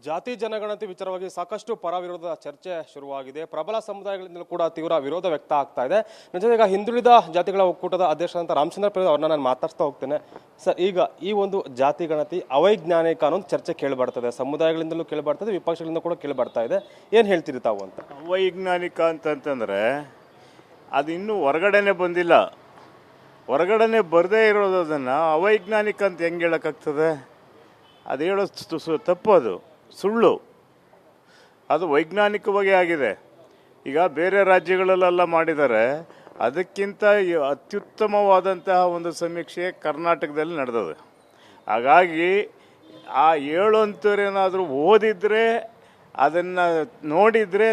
ಜಾತಿ ಜನಗಣತಿ ವಿಚಾರವಾಗಿ ಸಾಕಷ್ಟು ಪರ ವಿರೋಧ ಚರ್ಚೆ ಶುರುವಾಗಿದೆ. ಪ್ರಬಲ ಸಮುದಾಯಗಳಿಂದಲೂ ಕೂಡ ತೀವ್ರ ವಿರೋಧ ವ್ಯಕ್ತ ಆಗ್ತಾ ಇದೆ. ಈಗ ಹಿಂದುಳಿದ ಜಾತಿಗಳ ಒಕ್ಕೂಟದ ಅಧ್ಯಕ್ಷರಂತ ರಾಮಚಂದ್ರ ಪ್ರಸಾದ್ ಅವ್ರನ್ನ ನಾನು ಮಾತಾಡ್ತಾ ಹೋಗ್ತೇನೆ. ಸರ್, ಈಗ ಈ ಒಂದು ಜಾತಿ ಗಣತಿ ಅವೈಜ್ಞಾನಿಕ ಅನ್ನೋದು ಚರ್ಚೆ ಕೇಳಿಬರ್ತದೆ. ಸಮುದಾಯಗಳಿಂದಲೂ ಕೇಳಿಬರ್ತದೆ, ವಿಪಕ್ಷಗಳಿಂದ ಕೂಡ ಕೇಳಿಬರ್ತಾ ಇದೆ. ಏನು ಹೇಳ್ತೀರಿ ತಾವು ಅಂತ? ಅವೈಜ್ಞಾನಿಕ ಅಂತಂತಂದರೆ ಅದು ಇನ್ನೂ ಹೊರಗಡೆನೆ ಬಂದಿಲ್ಲ. ಹೊರಗಡೆನೆ ಬರದೇ ಇರೋದನ್ನು ಅವೈಜ್ಞಾನಿಕ ಅಂತ ಹೆಂಗೆ ಹೇಳೋಕ್ಕಾಗ್ತದೆ? ಅದು ಹೇಳೋ ಸು- ಸು- ತಪ್ಪು ಅದು. ಸುಳ್ಳು. ಅದು ವೈಜ್ಞಾನಿಕವಾಗಿ ಆಗಿದೆ. ಈಗ ಬೇರೆ ರಾಜ್ಯಗಳಲ್ಲೆಲ್ಲ ಮಾಡಿದ್ದಾರೆ ಅದಕ್ಕಿಂತ ಅತ್ಯುತ್ತಮವಾದಂತಹ ಒಂದು ಸಮೀಕ್ಷೆ ಕರ್ನಾಟಕದಲ್ಲಿ ನಡೆದದೆ ಹಾಗಾಗಿ ಆ ಏಳು ಅಂತರೇನಾದರೂ ಓದಿದರೆ, ಅದನ್ನು ನೋಡಿದರೆ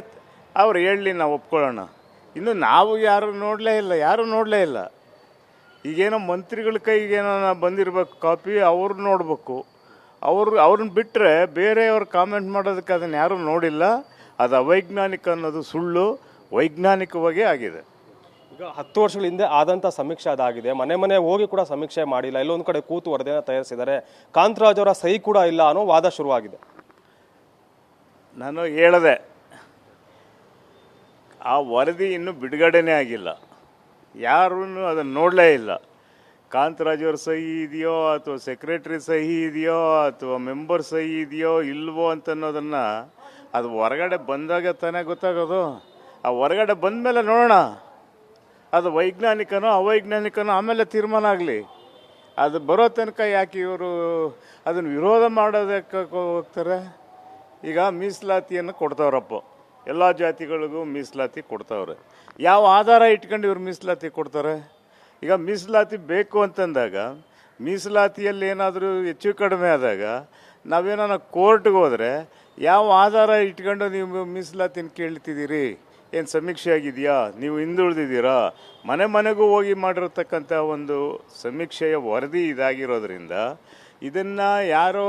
ಅವ್ರು ಹೇಳಲಿ ನಾವು ಒಪ್ಕೊಳ್ಳೋಣ. ಇನ್ನು ನಾವು ಯಾರು ನೋಡಲೇ ಇಲ್ಲ, ಯಾರು ನೋಡಲೇ ಇಲ್ಲ. ಈಗೇನೋ ಮಂತ್ರಿಗಳ ಕೈಗೇನೋ ಬಂದಿರಬೇಕು, ಕಾಪಿ ಅವರು ನೋಡಬೇಕು. ಅವ್ರು ಅವ್ರನ್ನ ಬಿಟ್ಟರೆ ಬೇರೆಯವ್ರು ಕಾಮೆಂಟ್ ಮಾಡೋದಕ್ಕೆ ಅದನ್ನು ಯಾರೂ ನೋಡಿಲ್ಲ. ಅದು ಅವೈಜ್ಞಾನಿಕ ಅನ್ನೋದು ಸುಳ್ಳು ವೈಜ್ಞಾನಿಕವಾಗಿ ಆಗಿದೆ. ಈಗ ಹತ್ತು ವರ್ಷಗಳ ಹಿಂದೆ ಆದಂಥ ಸಮೀಕ್ಷೆ ಅದಾಗಿದೆ. ಮನೆ ಮನೆ ಹೋಗಿ ಕೂಡ ಸಮೀಕ್ಷೆ ಮಾಡಿಲ್ಲ. ಇಲ್ಲೊಂದು ಕಡೆ ಕೂತು ವರದಿಯನ್ನು ತಯಾರಿಸಿದ್ದಾರೆ. ಕಾಂತರಾಜ್ ಅವರ ಸಹಿ ಕೂಡ ಇಲ್ಲ ಅನ್ನೋ ವಾದ ಶುರುವಾಗಿದೆ. ನಾನು ಹೇಳಿದೆ ಆ ವರದಿ ಇನ್ನೂ ಬಿಡುಗಡೆನೇ ಆಗಿಲ್ಲ. ಯಾರೂ ಅದನ್ನು ನೋಡಲೇ ಇಲ್ಲ. ಕಾಂತರಾಜ್ ಅವ್ರ ಸಹಿ ಇದೆಯೋ ಅಥವಾ ಸೆಕ್ರೆಟ್ರಿ ಸಹಿ ಇದೆಯೋ ಅಥವಾ ಮೆಂಬರ್ ಸಹಿ ಇದೆಯೋ ಇಲ್ವೋ ಅಂತ ಅನ್ನೋದನ್ನು ಅದು ಹೊರಗಡೆ ಬಂದಾಗ ತಾನೇ ಗೊತ್ತಾಗೋದು. ಆ ಹೊರಗಡೆ ಬಂದಮೇಲೆ ನೋಡೋಣ. ಅದು ವೈಜ್ಞಾನಿಕನೋ ಅವೈಜ್ಞಾನಿಕನೋ ಆಮೇಲೆ ತೀರ್ಮಾನ ಆಗಲಿ. ಅದು ಬರೋ ತನಕ ಯಾಕೆ ಇವರು ಅದನ್ನು ವಿರೋಧ ಮಾಡೋದಕ್ಕೆ ಹೋಗ್ತಾರೆ? ಈಗ ಮೀಸಲಾತಿಯನ್ನು ಕೊಡ್ತಾವ್ರಪ್ಪ. ಎಲ್ಲ ಜಾತಿಗಳಿಗೂ ಮೀಸಲಾತಿ ಕೊಡ್ತಾವ್ರೆ. ಯಾವ ಆಧಾರ ಇಟ್ಕೊಂಡು ಇವ್ರು ಮೀಸಲಾತಿ ಕೊಡ್ತಾರೆ? ಈಗ ಮೀಸಲಾತಿ ಬೇಕು ಅಂತಂದಾಗ, ಮೀಸಲಾತಿಯಲ್ಲಿ ಏನಾದರೂ ಹೆಚ್ಚು ಕಡಿಮೆ ಆದಾಗ ನಾವೇನಾರ ಕೋರ್ಟ್ಗೆ ಹೋದರೆ ಯಾವ ಆಧಾರ ಇಟ್ಕೊಂಡು ನೀವು ಮೀಸಲಾತಿನ ಕೇಳ್ತಿದ್ದೀರಿ? ಏನು ಸಮೀಕ್ಷೆ ಆಗಿದೆಯಾ? ನೀವು ಹಿಂದುಳಿದಿದ್ದೀರಾ? ಮನೆ ಮನೆಗೂ ಹೋಗಿ ಮಾಡಿರತಕ್ಕಂಥ ಒಂದು ಸಮೀಕ್ಷೆಯ ವರದಿ ಇದಾಗಿರೋದ್ರಿಂದ ಇದನ್ನು ಯಾರೋ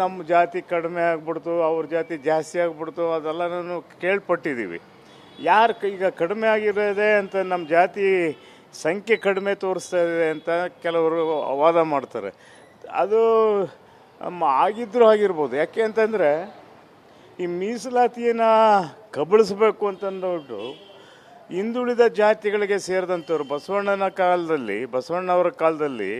ನಮ್ಮ ಜಾತಿ ಕಡಿಮೆ ಆಗ್ಬಿಡ್ತು, ಅವ್ರ ಜಾತಿ ಜಾಸ್ತಿ ಆಗ್ಬಿಡ್ತು, ಅದೆಲ್ಲನೂ ಕೇಳ್ಪಟ್ಟಿದ್ದೀವಿ. ಯಾರು ಈಗ ಕಡಿಮೆ ಆಗಿರೋದೇ ಅಂತ ನಮ್ಮ ಜಾತಿ ಸಂಖ್ಯೆ ಕಡಿಮೆ ತೋರಿಸ್ತಾ ಇದೆ ಅಂತ ಕೆಲವರು ವಾದ ಮಾಡ್ತಾರೆ. ಅದು ಆಗಿದ್ದರೂ ಆಗಿರ್ಬೋದು. ಯಾಕೆ ಅಂತಂದರೆ, ಈ ಮೀಸಲಾತಿಯನ್ನು ಕಬಳಿಸ್ಬೇಕು ಅಂತಂದ್ಬಿಟ್ಟು ಹಿಂದುಳಿದ ಜಾತಿಗಳಿಗೆ ಸೇರಿದಂಥವ್ರು ಬಸವಣ್ಣನ ಕಾಲದಲ್ಲಿ, ಬಸವಣ್ಣವರ ಕಾಲದಲ್ಲಿ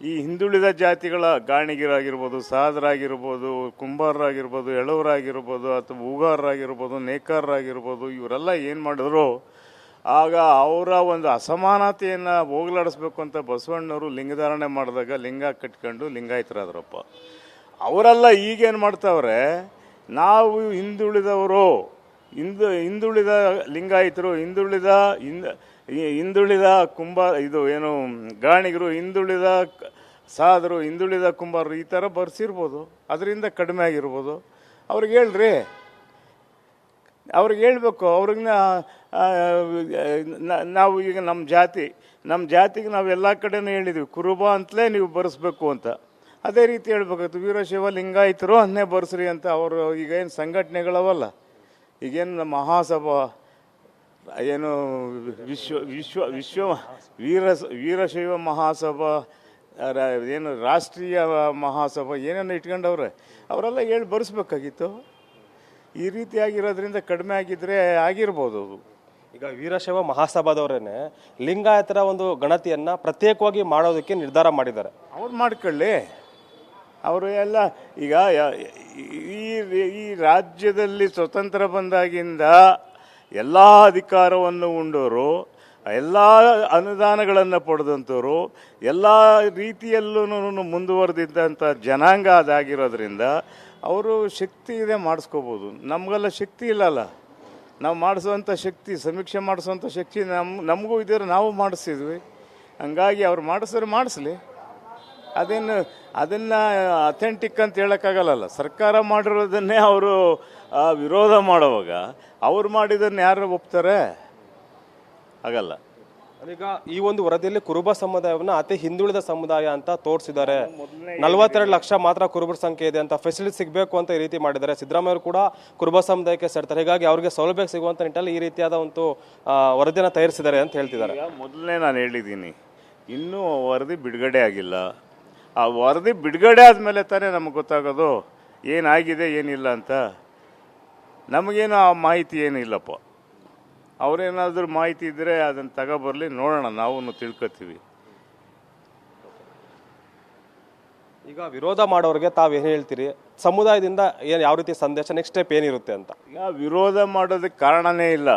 ಈ ಹಿಂದುಳಿದ ಜಾತಿಗಳ ಗಾಣಿಗರಾಗಿರ್ಬೋದು, ಸಾದರಾಗಿರ್ಬೋದು, ಕುಂಬಾರರಾಗಿರ್ಬೋದು, ಎಳವರಾಗಿರ್ಬೋದು, ಅಥವಾ ಹೂಗಾರರಾಗಿರ್ಬೋದು, ನೇಕಾರರಾಗಿರ್ಬೋದು, ಇವರೆಲ್ಲ ಏನು ಮಾಡಿದ್ರು ಆಗ ಅವರ ಒಂದು ಅಸಮಾನತೆಯನ್ನು ಹೋಗಲಾಡಿಸ್ಬೇಕು ಅಂತ ಬಸವಣ್ಣವರು ಲಿಂಗಧಾರಣೆ ಮಾಡಿದಾಗ ಲಿಂಗ ಕಟ್ಕೊಂಡು ಲಿಂಗಾಯತರಾದ್ರಪ್ಪ. ಅವರೆಲ್ಲ ಈಗೇನು ಮಾಡ್ತಾವ್ರೆ, ನಾವು ಹಿಂದುಳಿದವರು, ಹಿಂದು, ಹಿಂದುಳಿದ ಲಿಂಗಾಯಿತರು, ಹಿಂದುಳಿದ, ಹಿಂದ, ಹಿಂದುಳಿದ ಕುಂಬ ಇದು ಏನು, ಗಾಣಿಗರು, ಹಿಂದುಳಿದ ಸಾದರು ಹಿಂದುಳಿದ ಕುಂಬಾರರು ಈ ಥರ ಬರ್ಸಿರ್ಬೋದು. ಅದರಿಂದ ಕಡಿಮೆ ಆಗಿರ್ಬೋದು. ಅವ್ರಿಗೆ ಹೇಳ್ರಿ ಅವ್ರಿಗೆ ಹೇಳ್ಬೇಕು, ಅವ್ರಿಗಿನ ನಾವು ಈಗ ನಮ್ಮ ಜಾತಿ ನಮ್ಮ ಜಾತಿಗೆ ನಾವು ಎಲ್ಲ ಕಡೆನೂ ಹೇಳಿದ್ವಿ, ಕುರುಬ ಅಂತಲೇ ನೀವು ಬರೆಸ್ಬೇಕು ಅಂತ. ಅದೇ ರೀತಿ ಹೇಳ್ಬೇಕಾಗ್ತದೆ ವೀರಶೈವ ಲಿಂಗಾಯಿತರು ಅನ್ನೇ ಬರೆಸ್ರಿ ಅಂತ ಅವರು, ಈಗೇನು ಸಂಘಟನೆಗಳವಲ್ಲ, ಈಗೇನು ನಮ್ಮ ಮಹಾಸಭಾ, ಏನು ವಿಶ್ವ ವಿಶ್ವ ವಿಶ್ವ ವೀರ, ವೀರಶೈವ ಮಹಾಸಭಾ ಏನು ರಾಷ್ಟ್ರೀಯ ಮಹಾಸಭಾ, ಏನೇನು ಇಟ್ಕೊಂಡವ್ರೆ, ಅವರೆಲ್ಲ ಹೇಳಿ ಬರೆಸ್ಬೇಕಾಗಿತ್ತು. ಈ ರೀತಿಯಾಗಿರೋದ್ರಿಂದ ಕಡಿಮೆ ಆಗಿದ್ರೆ ಆಗಿರ್ಬೋದು ಅದು. ಈಗ ವೀರಶೈವ ಮಹಾಸಭಾದವರೇನೆ ಲಿಂಗಾಯತರ ಒಂದು ಗಣತಿಯನ್ನ ಪ್ರತ್ಯೇಕವಾಗಿ ಮಾಡೋದಕ್ಕೆ ನಿರ್ಧಾರ ಮಾಡಿದ್ದಾರೆ. ಅವ್ರು ಮಾಡ್ಕೊಳ್ಳಿ. ಅವರು ಎಲ್ಲ ಈಗ ಈ ಈ ರಾಜ್ಯದಲ್ಲಿ ಸ್ವತಂತ್ರ ಬಂದಾಗಿಂದ ಎಲ್ಲ ಅಧಿಕಾರವನ್ನು ಉಂಡವರು ಎಲ್ಲ ಅನುದಾನಗಳನ್ನು ಪಡೆದಂಥವ್ರು ಎಲ್ಲ ರೀತಿಯಲ್ಲೂ ಮುಂದುವರೆದಿದ್ದಂಥ ಜನಾಂಗ ಅದಾಗಿರೋದ್ರಿಂದ ಅವರು ಶಕ್ತಿ ಇದೆ ಮಾಡಿಸ್ಕೋಬೋದು. ನಮಗೆಲ್ಲ ಶಕ್ತಿ ಇಲ್ಲಲ್ಲ. ನಾವು ಮಾಡಿಸುವಂಥ ಶಕ್ತಿ, ಸಮೀಕ್ಷೆ ಮಾಡಿಸುವಂಥ ಶಕ್ತಿ ನಮ್ಮ ನಮಗೂ ಇದ್ದರೆ ನಾವು ಮಾಡಿಸಿದ್ವಿ. ಹಂಗಾಗಿ ಅವ್ರು ಮಾಡಿಸಿದ್ರೆ ಮಾಡಿಸ್ಲಿ. ಅದೇನು, ಅದನ್ನು ಅಥೆಂಟಿಕ್ ಅಂತ ಹೇಳೋಕ್ಕಾಗಲ್ಲ ಸರ್ಕಾರ ಮಾಡಿರೋದನ್ನೇ ಅವರು ವಿರೋಧ ಮಾಡುವಾಗ ಅವ್ರು ಮಾಡಿದ್ದನ್ನು ಯಾರು ಒಪ್ತಾರೆ? ಆಗಲ್ಲ. ಈಗ ಈ ಒಂದು ವರದಿಯಲ್ಲಿ ಕುರುಬ ಸಮುದಾಯವನ್ನ ಅತಿ ಹಿಂದುಳಿದ ಸಮುದಾಯ ಅಂತ ತೋರಿಸಿದ್ದಾರೆ. ನಲವತ್ತೆರಡು ಲಕ್ಷ ಮಾತ್ರ ಕುರುಬರ ಸಂಖ್ಯೆ ಇದೆ ಅಂತ ಫೆಸಿಲಿಟಿ ಸಿಗಬೇಕು ಅಂತ ಈ ರೀತಿ ಮಾಡಿದ್ದಾರೆ. ಸಿದ್ದರಾಮಯ್ಯ ಕೂಡ ಕುರುಬ ಸಮುದಾಯಕ್ಕೆ ಸೇರ್ತಾರೆ. ಹೀಗಾಗಿ ಅವರಿಗೆ ಸೌಲಭ್ಯ ಸಿಗುವಂತ ನಿಟ್ಟಲ್ಲಿ ಈ ರೀತಿಯಾದ ಒಂದು ವರದಿಯನ್ನು ತಯಾರಿಸಿದ್ದಾರೆ ಅಂತ ಹೇಳ್ತಿದ್ದಾರೆ. ಮೊದಲನೇ ನಾನು ಹೇಳಿದ್ದೀನಿ ಇನ್ನೂ ವರದಿ ಬಿಡುಗಡೆ ಆಗಿಲ್ಲ. ಆ ವರದಿ ಬಿಡುಗಡೆ ಆದಮೇಲೆ ತಾನೇ ನಮಗೆ ಗೊತ್ತಾಗೋದು ಏನಾಗಿದೆ ಏನಿಲ್ಲ ಅಂತ. ನಮಗೇನು ಆ ಮಾಹಿತಿ ಏನಿಲ್ಲಪ್ಪ. ಅವ್ರೇನಾದರೂ ಮಾಹಿತಿ ಇದ್ದರೆ ಅದನ್ನು ತಗೊಬರಲಿ ನೋಡೋಣ ನಾವು ತಿಳ್ಕೊತೀವಿ. ಈಗ ವಿರೋಧ ಮಾಡೋರಿಗೆ ತಾವು ಏನು ಹೇಳ್ತೀರಿ? ಸಮುದಾಯದಿಂದ ಏನು ಯಾವ ರೀತಿ ಸಂದೇಶ ನೆಕ್ಸ್ಟ್ ಸ್ಟೆಪ್ ಏನಿರುತ್ತೆ ಅಂತ? ಈಗ ವಿರೋಧ ಮಾಡೋದಕ್ಕೆ ಕಾರಣನೇ ಇಲ್ಲ.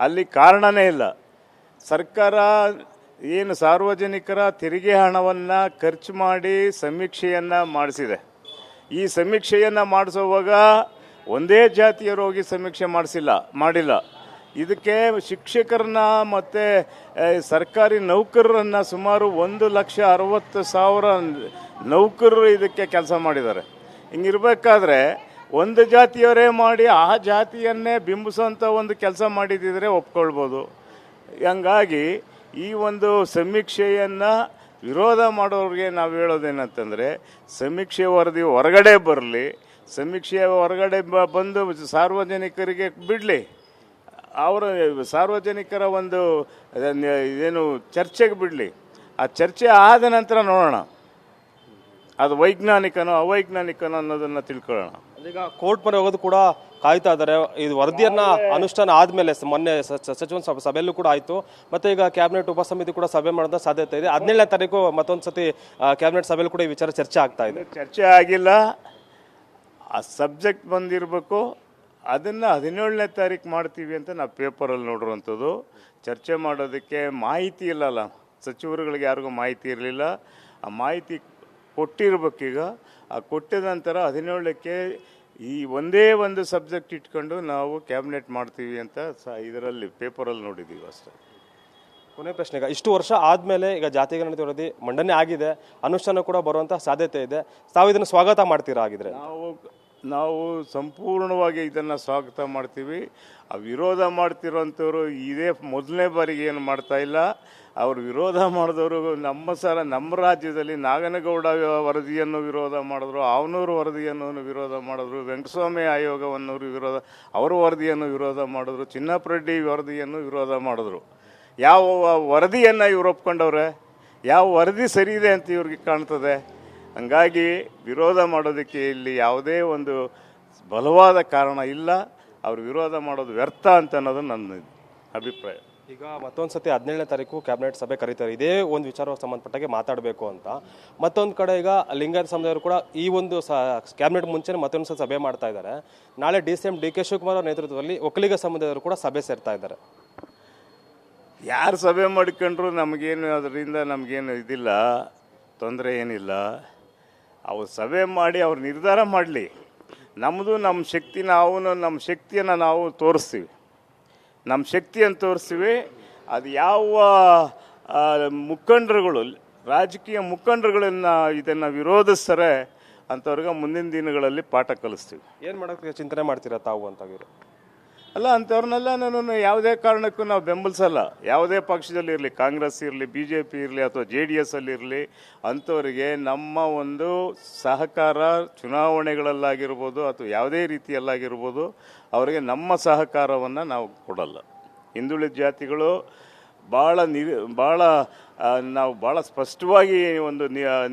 ಅಲ್ಲಿ ಕಾರಣನೇ ಇಲ್ಲ. ಸರ್ಕಾರ ಏನು ಸಾರ್ವಜನಿಕರ ತೆರಿಗೆ ಹಣವನ್ನು ಖರ್ಚು ಮಾಡಿ ಸಮೀಕ್ಷೆಯನ್ನು ಮಾಡಿಸಿದೆ. ಈ ಸಮೀಕ್ಷೆಯನ್ನು ಮಾಡಿಸುವಾಗ ಒಂದೇ ಜಾತಿಯವರು ಹೋಗಿ ಸಮೀಕ್ಷೆ ಮಾಡಿಸಿಲ್ಲ, ಮಾಡಿಲ್ಲ. ಇದಕ್ಕೆ ಶಿಕ್ಷಕರನ್ನ ಮತ್ತು ಸರ್ಕಾರಿ ನೌಕರರನ್ನ ಸುಮಾರು ಒಂದು ಲಕ್ಷ ಅರವತ್ತು ಸಾವಿರ ನೌಕರರು ಇದಕ್ಕೆ ಕೆಲಸ ಮಾಡಿದ್ದಾರೆ. ಹಿಂಗಿರ್ಬೇಕಾದ್ರೆ ಒಂದು ಜಾತಿಯವರೇ ಮಾಡಿ ಆ ಜಾತಿಯನ್ನೇ ಬಿಂಬಿಸುವಂಥ ಒಂದು ಕೆಲಸ ಮಾಡಿದ್ದಿದ್ರೆ ಒಪ್ಕೊಳ್ಬೋದು. ಹಂಗಾಗಿ ಈ ಒಂದು ಸಮೀಕ್ಷೆಯನ್ನು ವಿರೋಧ ಮಾಡೋರಿಗೆ ನಾವು ಹೇಳೋದೇನಂತಂದರೆ, ಸಮೀಕ್ಷೆ ವರದಿ ಹೊರಗಡೆ ಬರಲಿ ಸಮೀಕ್ಷೆ ಹೊರಗಡೆ ಬಂದು ಸಾರ್ವಜನಿಕರಿಗೆ ಬಿಡಲಿ. ಅವರ ಸಾರ್ವಜನಿಕರ ಒಂದು ಏನು ಚರ್ಚೆಗೆ ಬಿಡಲಿ. ಆ ಚರ್ಚೆ ಆದ ನಂತರ ನೋಡೋಣ. ಅದು ವೈಜ್ಞಾನಿಕನೋ ಅವೈಜ್ಞಾನಿಕನೋ ಅನ್ನೋದನ್ನು ತಿಳ್ಕೊಳ್ಳೋಣ. ಈಗ ಕೋರ್ಟ್ ಮೊರೆ ಹೋಗೋದು ಕೂಡ ಕಾಯ್ತಾ ಇದ್ದಾರೆ. ಇದು ವರದಿಯನ್ನ ಅನುಷ್ಠಾನ ಆದ್ಮೇಲೆ ಮೊನ್ನೆ ಸಚಿವ ಸಭೆ- ಸಭೆಯಲ್ಲೂ ಕೂಡ ಆಯ್ತು. ಮತ್ತೆ ಈಗ ಕ್ಯಾಬಿನೆಟ್ ಉಪಸಮಿತಿ ಕೂಡ ಸಭೆ ಮಾಡೋದ ಸಾಧ್ಯತೆ ಇದೆ. ಹದಿನೇಳನೇ ತಾರೀಕು ಮತ್ತೊಂದು ಸತಿ ಕ್ಯಾಬಿನೆಟ್ ಸಭೆಯಲ್ಲಿ ಕೂಡ ಈ ವಿಚಾರ ಚರ್ಚೆ ಆಗ್ತಾ ಇದೆ. ಚರ್ಚೆ ಆಗಿಲ್ಲ. ಆ ಸಬ್ಜೆಕ್ಟ್ ಬಂದಿರಬೇಕು ಅದನ್ನು ಹದಿನೇಳನೇ ತಾರೀಕು ಮಾಡ್ತೀವಿ ಅಂತ ನಾವು ಪೇಪರಲ್ಲಿ ನೋಡಿರುವಂಥದ್ದು. ಚರ್ಚೆ ಮಾಡೋದಕ್ಕೆ ಮಾಹಿತಿ ಇಲ್ಲಲ್ಲ ಸಚಿವರುಗಳಿಗೆ ಯಾರಿಗೂ ಮಾಹಿತಿ ಇರಲಿಲ್ಲ. ಆ ಮಾಹಿತಿ ಕೊಟ್ಟಿರ್ಬೇಕೀಗ. ಆ ಕೊಟ್ಟಿದ ನಂತರ ಹದಿನೇಳಕ್ಕೆ ಈ ಒಂದೇ ಒಂದು ಸಬ್ಜೆಕ್ಟ್ ಇಟ್ಕೊಂಡು ನಾವು ಕ್ಯಾಬಿನೆಟ್ ಮಾಡ್ತೀವಿ ಅಂತ ಸ ಇದರಲ್ಲಿ ಪೇಪರಲ್ಲಿ ನೋಡಿದ್ದೀವಿ ಅಷ್ಟೇ. ಕೊನೆ ಪ್ರಶ್ನೆ ಈಗ ಇಷ್ಟು ವರ್ಷ ಆದಮೇಲೆ ಈಗ ಜಾತಿ ಗಣತಿ ವರದಿ ಮಂಡನೆ ಆಗಿದೆ. ಅನುಷ್ಠಾನ ಕೂಡ ಬರುವಂಥ ಸಾಧ್ಯತೆ ಇದೆ. ತಾವು ಇದನ್ನು ಸ್ವಾಗತ ಮಾಡ್ತೀರಾ ಆಗಿದ್ರೆ ನಾವು ನಾವು ಸಂಪೂರ್ಣವಾಗಿ ಇದನ್ನು ಸ್ವಾಗತ ಮಾಡ್ತೀವಿ. ಆ ವಿರೋಧ ಮಾಡ್ತಿರೋಂಥವ್ರು ಇದೇ ಮೊದಲನೇ ಬಾರಿಗೆ ಏನು ಮಾಡ್ತಾ ಇಲ್ಲ. ಅವರು ವಿರೋಧ ಮಾಡಿದವರು ನಮ್ಮ ಸರ, ನಮ್ಮ ರಾಜ್ಯದಲ್ಲಿ ನಾಗನಗೌಡ ವರದಿಯನ್ನು ವಿರೋಧ ಮಾಡಿದ್ರು, ಆವನೂರು ವರದಿಯನ್ನು ವಿರೋಧ ಮಾಡಿದ್ರು ವೆಂಕಟಸ್ವಾಮಿ ಆಯೋಗವನ್ನು ವಿರೋಧ, ಅವರ ವರದಿಯನ್ನು ವಿರೋಧ ಮಾಡಿದ್ರು ಚಿನ್ನಪ್ಪರೆಡ್ಡಿ ವರದಿಯನ್ನು ವಿರೋಧ ಮಾಡಿದ್ರು. ಯಾವ ವರದಿಯನ್ನು ಇವ್ರು ಒಪ್ಕೊಂಡವ್ರೆ? ಯಾವ ವರದಿ ಸರಿ ಇದೆ ಅಂತ ಇವ್ರಿಗೆ ಕಾಣ್ತದೆ? ಹಂಗಾಗಿ ವಿರೋಧ ಮಾಡೋದಕ್ಕೆ ಇಲ್ಲಿ ಯಾವುದೇ ಒಂದು ಬಲವಾದ ಕಾರಣ ಇಲ್ಲ. ಅವರು ವಿರೋಧ ಮಾಡೋದು ವ್ಯರ್ಥ ಅಂತ ಅನ್ನೋದು ನನ್ನ ಅಭಿಪ್ರಾಯ. ಈಗ ಮತ್ತೊಂದು ಸತಿ ಹದಿನೇಳನೇ ತಾರೀಕು ಕ್ಯಾಬಿನೆಟ್ ಸಭೆ ಕರೀತಾರೆ. ಇದೇ ಒಂದು ವಿಚಾರಕ್ಕೆ ಸಂಬಂಧಪಟ್ಟಾಗೆ ಮಾತಾಡಬೇಕು ಅಂತ. ಮತ್ತೊಂದು ಕಡೆ ಈಗ ಲಿಂಗಾಯತ ಸಮುದಾಯವರು ಕೂಡ ಈ ಒಂದು ಸ ಕ್ಯಾಬಿನೆಟ್ ಮುಂಚೆನೇ ಮತ್ತೊಂದು ಸಭೆ ಮಾಡ್ತಾ ಇದ್ದಾರೆ. ನಾಳೆ D C M D K Shivakumar ಅವರ ನೇತೃತ್ವದಲ್ಲಿ ಒಕ್ಕಲಿಗ ಸಮುದಾಯದವರು ಕೂಡ ಸಭೆ ಸೇರ್ತಾ ಇದ್ದಾರೆ. ಯಾರು ಸಭೆ ಮಾಡ್ಕೊಂಡ್ರು ನಮಗೇನು ಅದರಿಂದ ನಮಗೇನು ಇದಿಲ್ಲ ತೊಂದರೆ ಏನಿಲ್ಲ. ಅವ್ರು ಸಭೆ ಮಾಡಿ ಅವ್ರು ನಿರ್ಧಾರ ಮಾಡಲಿ. ನಮ್ಮದು ನಮ್ಮ ಶಕ್ತಿ ನಾವು ನಮ್ಮ ಶಕ್ತಿಯನ್ನು ನಾವು ತೋರಿಸ್ತೀವಿ. ನಮ್ಮ ಶಕ್ತಿಯನ್ನು ತೋರಿಸ್ತೀವಿ. ಅದು ಯಾವ ಮುಖಂಡರುಗಳು, ರಾಜಕೀಯ ಮುಖಂಡರುಗಳನ್ನು ಇದನ್ನು ವಿರೋಧಿಸ್ತಾರೆ ಅಂಥವ್ರಿಗೆ ಮುಂದಿನ ದಿನಗಳಲ್ಲಿ ಪಾಠ ಕಲಿಸ್ತೀವಿ. ಏನು ಮಾಡೋಕ್ಕೆ ಚಿಂತನೆ ಮಾಡ್ತೀರಾ ತಾವು ಅಂತಾಗಿರೋ ಅಲ್ಲ, ಅಂಥವ್ರನ್ನೆಲ್ಲ ನಾನು ಯಾವುದೇ ಕಾರಣಕ್ಕೂ ನಾವು ಬೆಂಬಲಿಸಲ್ಲ. ಯಾವುದೇ ಪಕ್ಷದಲ್ಲಿ ಇರಲಿ, ಕಾಂಗ್ರೆಸ್ ಇರಲಿ ಬಿ ಜೆ ಪಿ ಇರಲಿ ಅಥವಾ ಜೆ ಡಿ ಎಸ್ ಅಲ್ಲಿರಲಿ ಅಂಥವರಿಗೆ ನಮ್ಮ ಒಂದು ಸಹಕಾರ ಚುನಾವಣೆಗಳಲ್ಲಾಗಿರ್ಬೋದು ಅಥವಾ ಯಾವುದೇ ರೀತಿಯಲ್ಲಾಗಿರ್ಬೋದು, ಅವರಿಗೆ ನಮ್ಮ ಸಹಕಾರವನ್ನು ನಾವು ಕೊಡಲ್ಲ. ಹಿಂದುಳಿದ ಜಾತಿಗಳು ಭಾಳ ನಿ, ಭಾಳ ನಾವು ಭಾಳ ಸ್ಪಷ್ಟವಾಗಿ ಒಂದು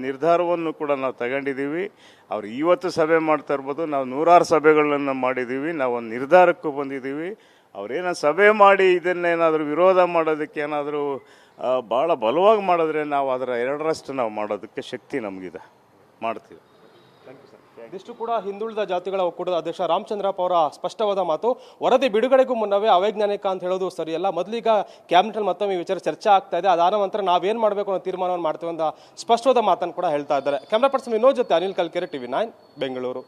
ನಿರ್ಧಾರವನ್ನು ಕೂಡ ನಾವು ತಗೊಂಡಿದ್ದೀವಿ. ಅವ್ರು ಇವತ್ತು ಸಭೆ ಮಾಡ್ತಾ ಇರ್ಬೋದು. ನಾವು ನೂರಾರು ಸಭೆಗಳನ್ನು ಮಾಡಿದ್ದೀವಿ ನಾವು ಒಂದು ನಿರ್ಧಾರಕ್ಕೂ ಬಂದಿದ್ದೀವಿ ಅವ್ರೇನೋ ಸಭೆ ಮಾಡಿ ಇದನ್ನೇನಾದರೂ ವಿರೋಧ ಮಾಡೋದಕ್ಕೆ ಏನಾದರೂ ಭಾಳ ಬಲವಾಗಿ ಮಾಡಿದ್ರೆ ನಾವು ಅದರ ಎರಡರಷ್ಟು ನಾವು ಮಾಡೋದಕ್ಕೆ ಶಕ್ತಿ ನಮಗಿದೆ. ಮಾಡ್ತೀವಿ. ಇದಿಷ್ಟು ಕೂಡ ಹಿಂದುಳಿದ ಜಾತಿಗಳ ಒಕ್ಕೂಟದ ಅಧ್ಯಕ್ಷ ರಾಮಚಂದ್ರಪ್ಪ ಅವರ ಸ್ಪಷ್ಟವಾದ ಮಾತು, ವರದಿ ಬಿಡುಗಡೆಗೂ ಮುನ್ನವೇ ಅವೈಜ್ಞಾನಿಕ ಅಂತ ಹೇಳೋದು ಸರಿಯಲ್ಲ ಮೊದಲೀಗ ಕ್ಯಾಬಿನೆಟ್ ಮತ್ತೊಮ್ಮೆ ವಿಚಾರ ಚರ್ಚೆ ಆಗ್ತಾ ಇದೆ. ಅದಾದ ನಂತರ ನಾವೇನು ಮಾಡಬೇಕು ಅನ್ನೋ ತೀರ್ಮಾನವನ್ನು ಮಾಡ್ತೇವೆ ಅಂತ ಸ್ಪಷ್ಟವಾದ ಮಾತನ್ನು ಕೂಡ ಹೇಳ್ತಾ ಇದ್ದಾರೆ. ಕ್ಯಾಮ್ರಾ ಪರ್ಸನ್ ವಿನೋದ್ ಜೊತೆ ಅನಿಲ್ ಕಲ್ಕೆರೆ, ಟಿವಿ ನೈನ್, ಬೆಂಗಳೂರು.